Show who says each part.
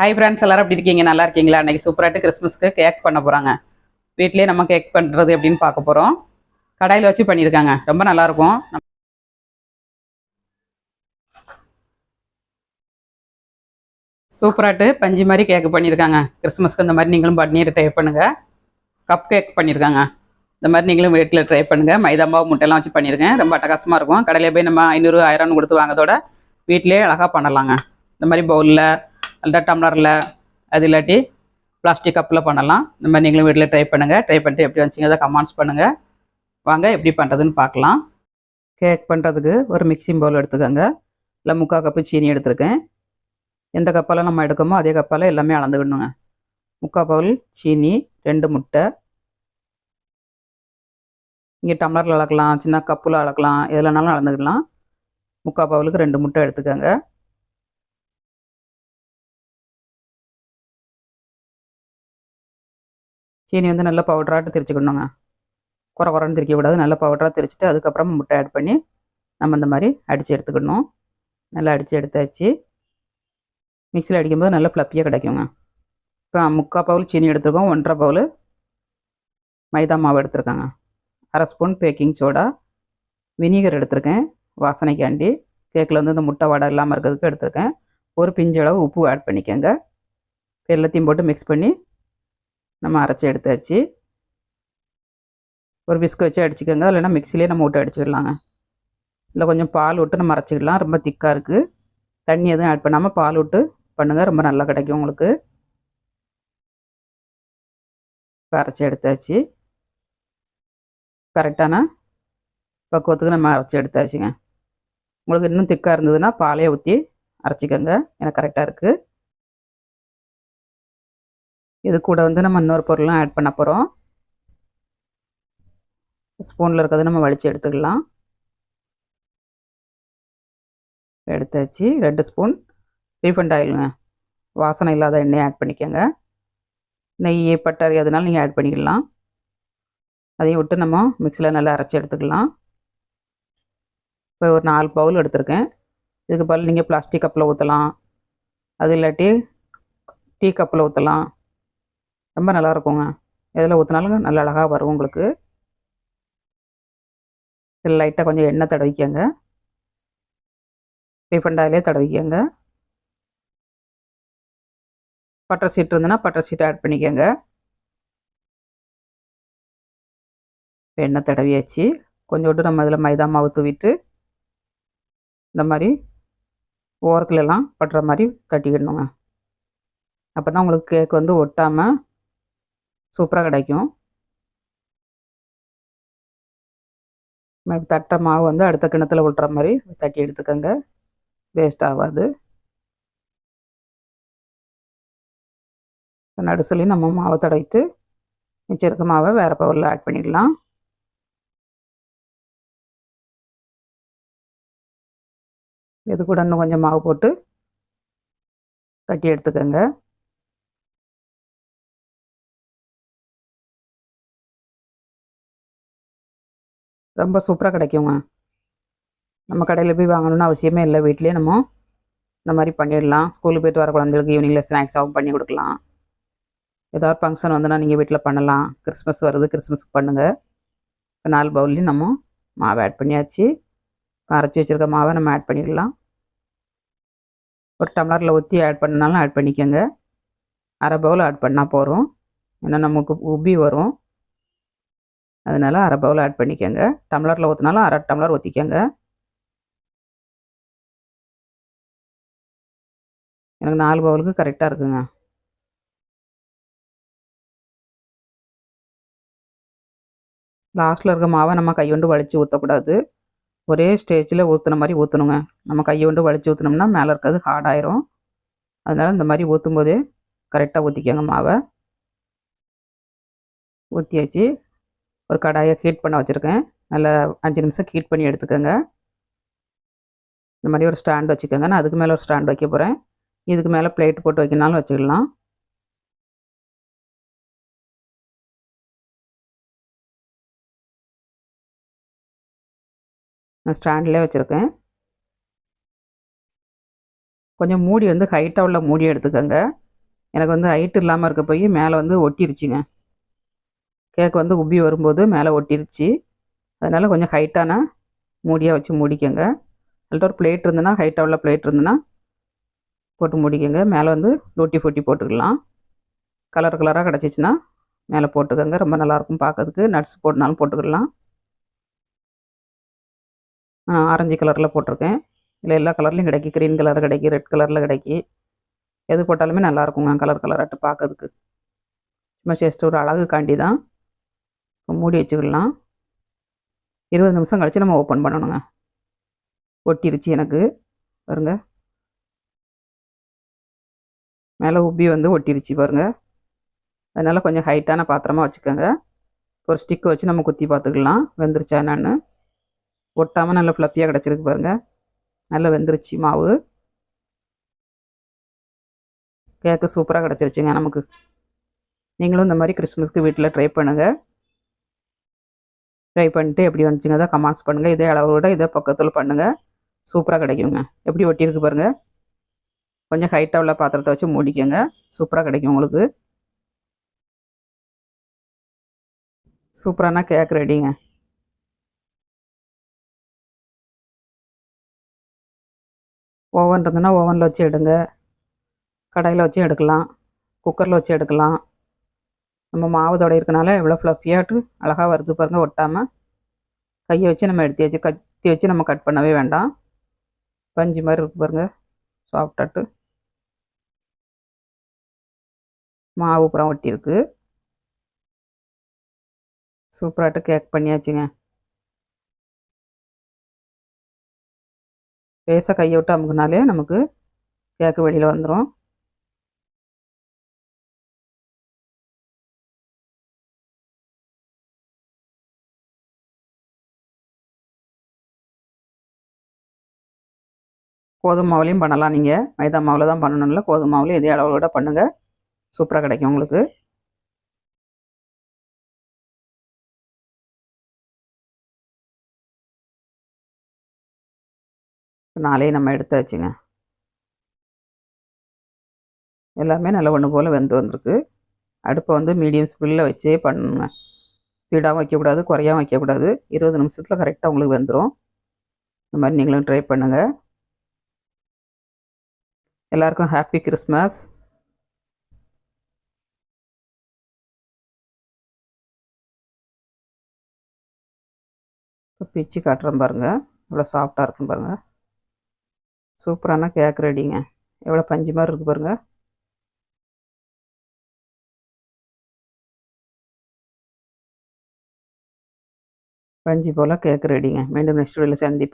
Speaker 1: Hi friends எல்லாரும் அப்படி இருக்கீங்க? நல்லா இருக்கீங்களா? அன்றைக்கி சூப்பராகிட்டு கிறிஸ்மஸ்க்கு கேக் பண்ண போகிறாங்க வீட்லயே நம்ம கேக் பண்ணுறது அப்படின்னு பார்க்க போகிறோம் கடாயில் வச்சு பண்ணியிருக்காங்க. ரொம்ப நல்லாயிருக்கும் சூப்பராகிட்டு பஞ்சு மாதிரி கேக் பண்ணியிருக்காங்க. கிறிஸ்மஸ்க்கு இந்த மாதிரி நீங்களும் பண்ணி ட்ரை பண்ணுங்கள் கப் கேக் பண்ணியிருக்காங்க. இந்த மாதிரி நீங்களும் வீட்டில் ட்ரை பண்ணுங்கள் மைதா மாவு முட்டையெல்லாம் வச்சு பண்ணியிருக்கேன் ரொம்ப அட்டகாசமாக இருக்கும். கடையில் போய் நம்ம ஐநூறு ஆயிரம்னு கொடுத்து வாங்கதோட வீட்டிலேயே அழகாக பண்ணலாங்க. இந்த மாதிரி பவுலில் அல்லது டம்ளரில் அது இல்லாட்டி பிளாஸ்டிக் கப்பில் பண்ணலாம். இந்த மாதிரி நீங்களும் வீட்டில் ட்ரை பண்ணுங்கள் ட்ரை பண்ணிட்டு எப்படி வந்துச்சிங்க அதை கமெண்ட்ஸ் பண்ணுங்கள் வாங்க எப்படி பண்ணுறதுன்னு பார்க்கலாம். கேக் பண்ணுறதுக்கு ஒரு மிக்சிங் பவுல் எடுத்துக்கோங்க. இல்லை முக்கால் கப்பு சீனி எடுத்திருக்கேன். எந்த கப்பால் நம்ம எடுக்கமோ அதே கப்பால் எல்லாமே அளந்துக்கணுங்க முக்கால் பவுல் சீனி ரெண்டு முட்டை. இங்கே டம்ளரில் அளக்கலாம் சின்ன கப்பில் அளக்கலாம். எதுலனாலும் அளந்துக்கலாம் முக்கால் பவுலுக்கு ரெண்டு முட்டை எடுத்துக்கோங்க. சீனி வந்து நல்லா பவுடராட்டு திரிச்சுக்கணுங்க. குறை குறைன்னு திரிக்கக்கூடாது நல்லா பவுடராக திரிச்சிட்டு அதுக்கப்புறம் முட்டை ஆட் பண்ணி நம்ம இந்த மாதிரி அடித்து எடுத்துக்கணும். நல்லா அடித்து எடுத்தாச்சு. மிக்சியில் அடிக்கும்போது நல்லா ஃப்ளப்பியாக கிடைக்குங்க. இப்போ முக்கால் பவுல் சீனி எடுத்துருக்கோம். ஒன்றரை பவுல் மைதா மாவு எடுத்துருக்காங்க. அரை ஸ்பூன் பேக்கிங் சோடா வினிகர் எடுத்திருக்கேன். வாசனைக்காண்டி கேக்கில் வந்து இந்த முட்டை வடை இல்லாமல் இருக்கிறதுக்கு எடுத்திருக்கேன். ஒரு பிஞ்சளவு உப்பு ஆட் பண்ணிக்கோங்க. எல்லாத்தையும் போட்டு மிக்ஸ் பண்ணி நம்ம அரைச்சி எடுத்தாச்சு. ஒரு விஸ்க் வச்சு அடிச்சுக்கோங்க. இல்லைன்னா மிக்சிலே நம்ம விட்டு அடிச்சுக்கலாங்க. இல்லை கொஞ்சம் பால் விட்டு நம்ம அரைச்சிக்கலாம். ரொம்ப திக்காக இருக்குது தண்ணி எதுவும் ஆட் பண்ணாமல் பால் விட்டு பண்ணுங்கள் ரொம்ப நல்லா கிடைக்கும் உங்களுக்கு. இப்போ அரைச்சி எடுத்தாச்சு. கரெக்டான பக்குவத்துக்கு நம்ம அரைச்சி எடுத்தாச்சுங்க. உங்களுக்கு இன்னும் திக்காக இருந்ததுன்னா பாலையை ஊற்றி அரைச்சிக்கோங்க. எனக்கு கரெக்டாக இருக்குது இது கூட வந்து நம்ம இன்னொரு பொருளும் ஆட் பண்ண போகிறோம் ஸ்பூனில் இருக்கிறத நம்ம வலித்து எடுத்துக்கலாம். எடுத்தாச்சு. ரெண்டு ஸ்பூன். ரீஃபண்ட் ஆயிலுங்க வாசனை இல்லாத எண்ணெய் ஆட் பண்ணிக்கோங்க. நெய் பட்டர் எதுனாலும் நீங்கள் ஆட் பண்ணிக்கலாம். அதையும் விட்டு நம்ம மிக்சியில் நல்லா அரைச்சி எடுத்துக்கலாம். இப்போ ஒரு நாலு பவுல் எடுத்திருக்கேன். இதுக்கு பதில் நீங்கள் பிளாஸ்டிக் கப்பில் ஊற்றலாம் அது இல்லாட்டி டீ கப்பில் ஊற்றலாம் ரொம்ப நல்லா இருக்குங்க. எதில் ஊற்றினாலும் நல்ல அழகாக வரும் உங்களுக்கு. இதில் லைட்டாக கொஞ்சம் எண்ணெய் தடவிக்கங்க. ரீஃபண்ட் ஆயிலே தடவிக்கங்க. பட்டர் சீட் இருந்ததுன்னா பட்டர் சீட் ஆட் பண்ணிக்கோங்க. எண்ணெய் தடவியாச்சு. கொஞ்சோண்டு நம்ம இதில் மைதா மாவு தூவிட்டு இந்த மாதிரி ஓரத்துலலாம் பட்டுற மாதிரி தட்டிக்கிடணுங்க. அப்போ தான் உங்களுக்கு கேக் வந்து ஒட்டாமல் சூப்பராக கிடைக்கும். தட்டை மாவு வந்து அடுத்த கிணத்துல விட்டுற மாதிரி தட்டி எடுத்துக்கோங்க. வேஸ்ட் ஆகாது. நடுசுலையும் நம்ம மாவை தடவிட்டு மிச்சம் இருக்க மாவை வேறு பவுலில் ஆட் பண்ணிடலாம். இது கூட இன்னும் கொஞ்சம் மாவு போட்டு கட்டி எடுத்துக்கோங்க. ரொம்ப சூப்பராக கிடைக்குங்க. நம்ம கடையில் போய் வாங்கணும்னு அவசியமே இல்லை. வீட்லேயே நம்ம இந்த மாதிரி பண்ணிடலாம். ஸ்கூலுக்கு போயிட்டு வர குழந்தைகளுக்கு ஈவினிங்கில் ஸ்நாக்ஸாகவும் பண்ணி கொடுக்கலாம். ஏதாவது ஃபங்க்ஷன் வந்தோன்னா நீங்கள் வீட்டில் பண்ணலாம். கிறிஸ்மஸ் வருது கிறிஸ்மஸ்க்கு பண்ணுங்கள் இப்போ நாலு பவுல்லையும் நம்ம மாவை ஆட் பண்ணியாச்சு. அரைச்சி வச்சுருக்க மாவை நம்ம ஆட் பண்ணிடலாம். ஒரு டம்ளரில் ஊற்றி ஆட் பண்ணாலும் ஆட் பண்ணிக்கோங்க. அரை பவுல் ஆட் பண்ணால் போகிறோம் ஏன்னா நமக்கு உப்பி வரும். அதனால் அரை பவுல் ஆட் பண்ணிக்கோங்க. டம்ளரில் ஊற்றினாலும் அரை டம்ளர் ஊற்றிக்கோங்க எனக்கு நாலு பவுலுக்கு கரெக்டாக இருக்குங்க. லாஸ்ட்டில் இருக்க மாவை நம்ம கையொண்டு வலித்து ஊற்றக்கூடாது ஒரே ஸ்டேஜில் ஊற்றுன மாதிரி ஊற்றணுங்க நம்ம கையொண்டு வலித்து ஊற்றினோம்னா மேலே இருக்கிறது ஹார்டாயிரும் அதனால் இந்த மாதிரி ஊற்றும் போதே கரெக்டாக ஊற்றிக்கோங்க மாவை. ஊற்றியாச்சு ஒரு கடாயை ஹீட் பண்ண வச்சுருக்கேன். நல்லா அஞ்சு நிமிஷம் ஹீட் பண்ணி எடுத்துக்கோங்க. இந்த மாதிரி ஒரு ஸ்டாண்ட் வச்சுக்கோங்க. நான் அதுக்கு மேலே ஒரு ஸ்டாண்ட் வைக்க போகிறேன் இதுக்கு மேலே பிளேட் போட்டு வைக்கினாலும் வச்சுக்கலாம். நான் ஸ்டாண்ட்லேயே வச்சுருக்கேன். கொஞ்சம் மூடி வந்து ஹைட்டாக உள்ள மூடி எடுத்துக்கோங்க. எனக்கு வந்து ஹைட் இல்லாமல் இருக்க போய் மேலே வந்து ஒட்டிருச்சுங்க. கேக் வந்து உப்பி வரும்போது மேலே ஒட்டிருச்சு. அதனால் கொஞ்சம் ஹைட்டான மூடியாக வச்சு மூடிக்கோங்க. அல்லது ஒரு பிளேட் இருந்ததுன்னா ஹைட்டாக உள்ள பிளேட் இருந்ததுன்னா போட்டு மூடிக்கோங்க. மேலே வந்து லூட்டி ஃபூட்டி போட்டுக்கலாம். கலர் கலராக கிடச்சிச்சின்னா மேலே போட்டுக்கோங்க. ரொம்ப நல்லாயிருக்கும் பார்க்கறதுக்கு. நட்ஸ் போட்டுனாலும் போட்டுக்கலாம். ஆரஞ்சு கலரில் போட்டிருக்கேன். இல்லை எல்லா கலர்லையும் கிடைக்கி. க்ரீன் கலர் கிடைக்கி ரெட் கலரில் கிடைக்கி. எது போட்டாலுமே நல்லா இருக்குங்க. கலர் கலராட்டு பார்க்கறதுக்கு. சும்மா ஜஸ்ட் ஒரு அழகுக்காண்டி தான் மூடி வச்சுக்கலாம். இருபது நிமிஷம் கழித்து நம்ம ஓப்பன் பண்ணணுங்க. ஒட்டிருச்சு எனக்கு. பாருங்க. மேலே உப்பி வந்து ஒட்டிருச்சு பாருங்க. அதனால் கொஞ்சம் ஹைட்டான பாத்திரமாக வச்சுக்கோங்க. ஒரு ஸ்டிக்கை வச்சு நம்ம குத்தி பார்த்துக்கலாம் வெந்துருச்சா என்னன்னு. ஒட்டாமல் நல்ல ஃப்ளப்பியாக கிடச்சிருக்கு பாருங்கள் நல்லா வெந்துருச்சு மாவு. கேக்கு சூப்பராக கிடச்சிருச்சுங்க நமக்கு. நீங்களும் இந்த மாதிரி கிறிஸ்மஸ்க்கு வீட்டில் ட்ரை பண்ணுங்கள் ட்ரை பண்ணிட்டு எப்படி வந்துச்சுங்க தான் கமெண்ட்ஸ் பண்ணுங்கள் இதே அளவோட இதே பக்கத்தில் பண்ணுங்கள் சூப்பராக கிடைக்குங்க. எப்படி ஒட்டியிருக்கு பாருங்கள் கொஞ்சம் ஹைட்டாக உள்ள பாத்திரத்தை வச்சு மூடிக்கோங்க. சூப்பராக கிடைக்கும் உங்களுக்கு. சூப்பரான கேக் ரெடிங்க ஓவன் இருந்ததுன்னா ஓவனில் வச்சு எடுங்க. கடாயில் வச்சு எடுக்கலாம். குக்கரில் வச்சு எடுக்கலாம். நம்ம மாவு தொடை இருக்கனால எவ்வளோ ஃப்ளஃபியாட்டு அழகாக வருது பாருங்கள் ஒட்டாமல் கையை வச்சு நம்ம எடுத்து வச்சு கத்தி வச்சு நம்ம கட் பண்ணவே வேண்டாம். பஞ்சு மாதிரி இருக்கு பாருங்கள் சாஃப்டாட்டு மாவு புறம் ஒட்டியிருக்கு. சூப்பராட்டு கேக் பண்ணியாச்சுங்க. பேச கையை விட்டு அமுக்குனாலே நமக்கு கேக்கு வெளியில் வந்துடும் கோதுமை மாவுலேயும் பண்ணலாம் நீங்கள் மைதா மாவில் தான் பண்ணணும்ல கோதுமை மாவுலேயும் இதே அளவோட பண்ணுங்கள் சூப்பராக கிடைக்கும் உங்களுக்கு. நாளையே நம்ம எடுத்து வச்சுங்க. எல்லாமே நல்ல ஒன்று போல் வெந்து வந்திருக்கு. அடுப்பை வந்து மீடியம் ஸ்பீடில் வச்சே பண்ணணுங்க ஸ்பீடாகவும் வைக்கக்கூடாது குறையாகவும் வைக்கக்கூடாது. இருபது நிமிஷத்தில் கரெக்டாக உங்களுக்கு வெந்துடும் இந்த மாதிரி நீங்களும் ட்ரை பண்ணுங்கள் எல்லாருக்கும் ஹாப்பி கிறிஸ்மஸ் இப்போ பிச்சு காட்டுறேன் பாருங்கள் எவ்வளோ சாஃப்டாக இருக்கும் பாருங்கள் சூப்பரான கேக் ரெடிங்க எவ்வளோ பஞ்சு மாதிரி இருக்குது பாருங்கள் பஞ்சு போல் கேக் ரெடிங்க மீண்டும் நெக்ஸ்ட் வீடியோவில் சந்திப்போம்.